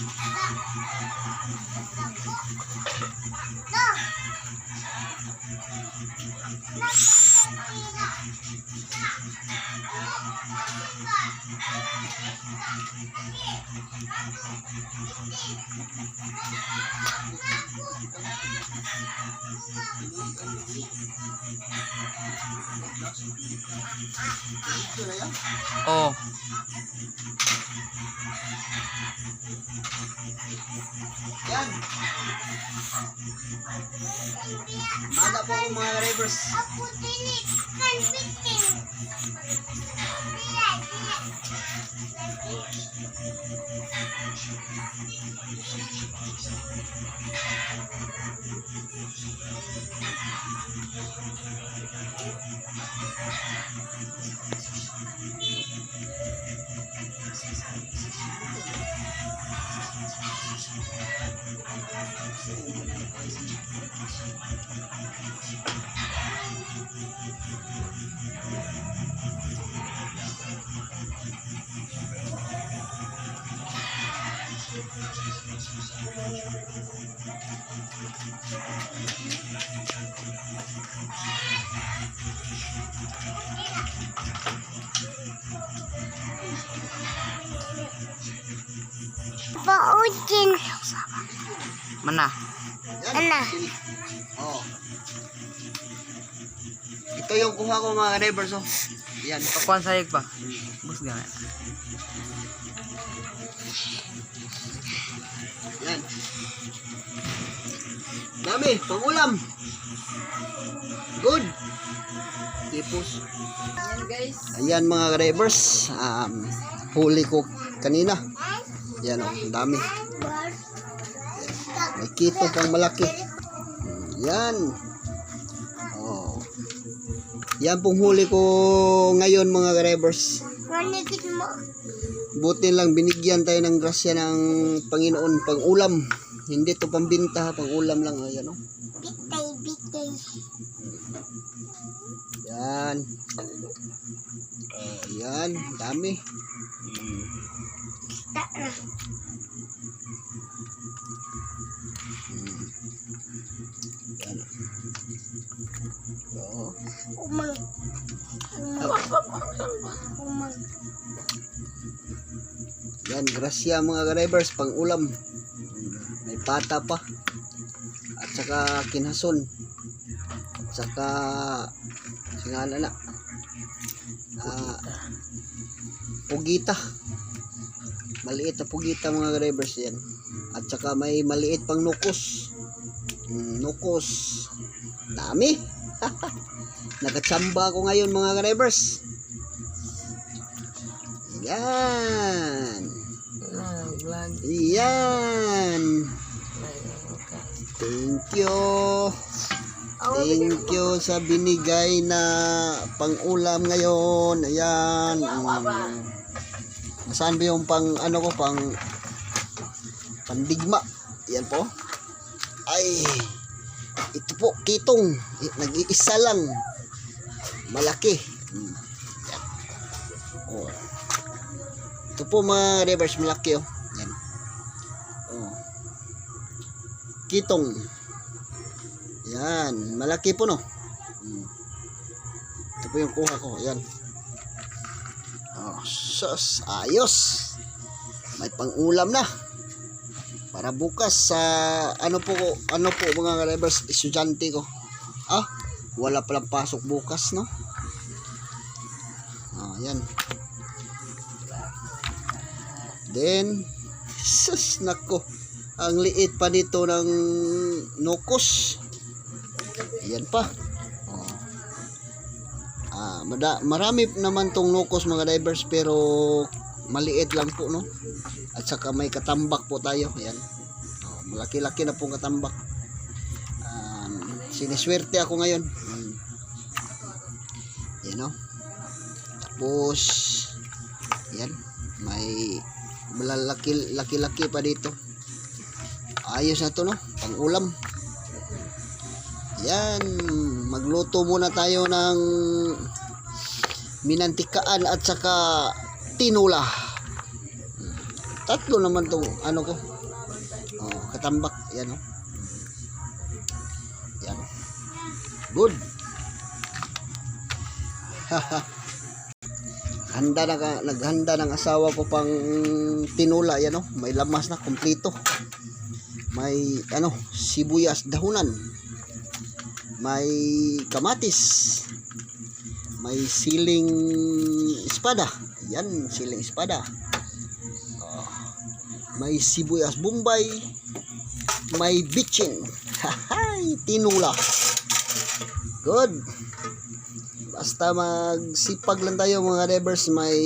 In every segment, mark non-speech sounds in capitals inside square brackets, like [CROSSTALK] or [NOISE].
Na yan. Oh. Yan. Mana po ang mga drivers. Ako dinig フフフフ。Paudin. Mana? Sili. Oh. Ito yung kuha ko mga drivers. Oh. Yan. Pakuan sayag pa. Bus gana. Dami. Pangulam. Good. Tipos. Ayan mga drivers. Um, huli ko kanina. Yan oh. Ang dami. May kito pang malaki. Yan. Oh. Yan pong huli ko ngayon mga drivers. Buti lang binigyan tayo ng grasya ng Panginoon pang ulam. Hindi to pambinta, pang ulam lang. Ayan o. Bitay, bitay. Yan. Oh, yan. Dami. Tara. Yan. Umang. Umang. Umang. Yan, grasya mga drivers, pang ulam. Pata pa. At saka kinhason. At saka singala na. Ah, pugita. Maliit na pugita mga drivers yan. At saka may maliit pang nukos. Mm, nukos. Dami. [LAUGHS] Nakatsamba ako ngayon mga drivers. Yan. Vlog. Yan. Thank you. Thank you sa binigay na pang-ulam ngayon. Ayan. Um, saan ba yung pang ano ko pang pandigma? Yan po. Ay. Ito po kitong nag-iisa lang. Malaki. Hmm. Yan. Oh. Ito po mga rivers malaki. Oh. Kitong. Yan, malaki po no. Hmm. Ito po yung kuha ko. Yan. Oh, sus, ayos. May pang-ulam na. Para bukas sa ano po ano po mga rivers estudyante ko. Ah, wala palang pasok bukas no. Ah, yan. Then, sus, nako. Ang liit pa dito ng nukos. Ayan pa. Oh. Ah, marami naman tong nukos mga divers pero maliit lang po no. At saka may katambak po tayo. Ayan. Oh, malaki-laki na pong katambak. Um, siniswerte ako ngayon. Hmm. Yan no. Tapos, yan. May malalaki laki-laki pa dito. Ayos na to no, pang ulam. Yan, magluto muna tayo ng minantikaan at saka tinula. tatlo naman tong ano ko. Oh, katambak. Yan oh. Yan. Good. [LAUGHS] Handa na naghanda ng asawa ko pang tinula yan oh. May lamas na kompleto. May ano, sibuyas dahunan. May kamatis. May siling espada. Yan, siling espada. Oh. May sibuyas bombay. May bitchin. [LAUGHS] Hahay, tinula. Good. Basta magsipag lang tayo mga neighbors, may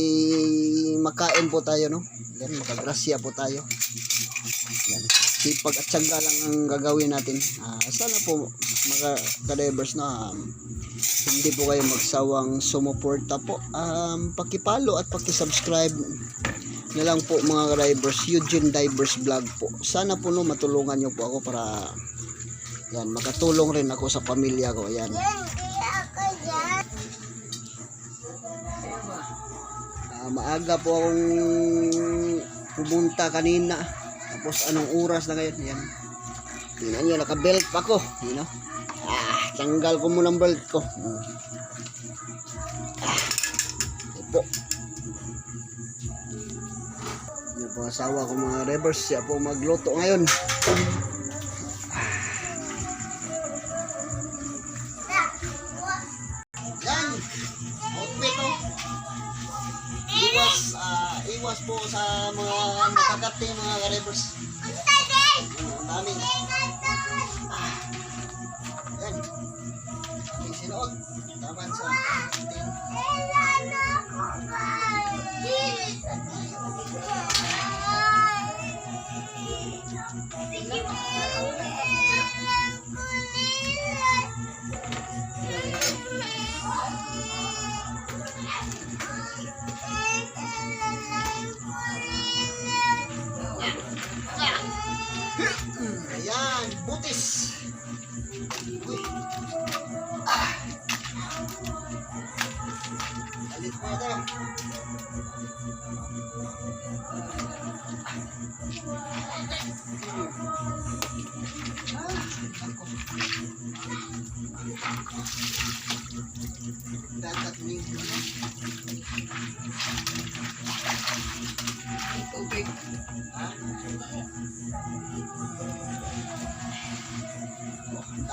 makain po tayo, no? Yan, makagrasya po tayo. Yan. Sipag at syaga lang ang gagawin natin. Ah, sana po mga ka-neighbors na um, hindi po kayo magsawang sumuporta po. Um, pakipalo at pakisubscribe na lang po mga ka-divers, Eugene Divers Vlog po. Sana po no, matulungan nyo po ako para yan, makatulong rin ako sa pamilya ko. Yan. Ah, maaga po akong pumunta kanina. Tapos anong oras na ngayon? Yan. Tingnan nyo, naka-belt pa ko. You know? Ah, tanggal ko muna ang belt ko. Ah, ito. Yan po asawa ko mga revers. Siya po magluto ngayon. Yan! Outfit oh. Iwas, ah, iwas po sa mga nakakati mga karevers.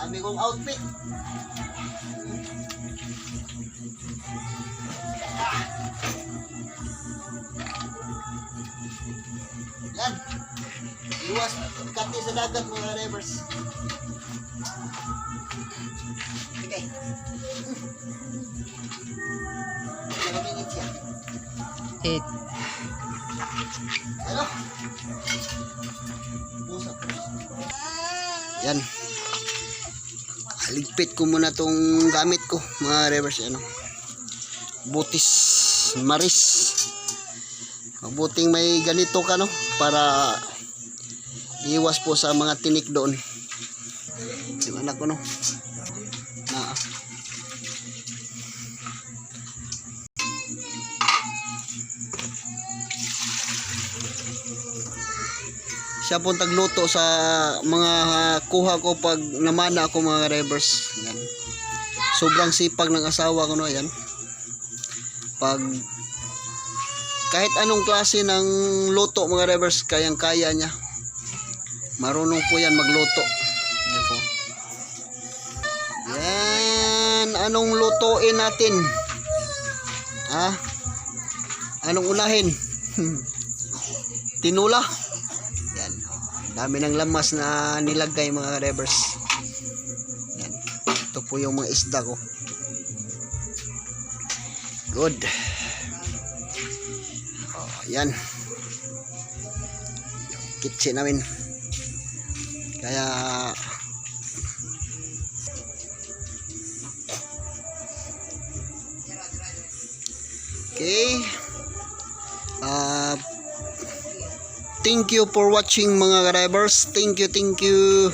Dami kong outfit. Yan. Iwas kati sa dagat mga rivers. Okay. Nagingit siya. Eight. Ano? Pusap. Yan. Ligpit ko muna tong gamit ko, mga rivers ano. Butis maris. Mabuting may ganito ka no para iwas po sa mga tinik doon. Yung anak ko no. Na siya po tagluto sa mga kuha ko pag namana ako mga revers. Yan. Sobrang sipag ng asawa ko no yan. Pag kahit anong klase ng luto mga revers, kayang kaya niya. Marunong po yan magluto. Yan po. Yan. Anong lutuin natin? Ha? Anong unahin? [LAUGHS] Tinula. Yan. Dami ng lamas na nilagay mga revers. Yan. Ito po yung mga isda ko. Good. Yan. Kitchen namin. Kaya Okay. Uh, thank you for watching mga drivers. Thank you, thank you.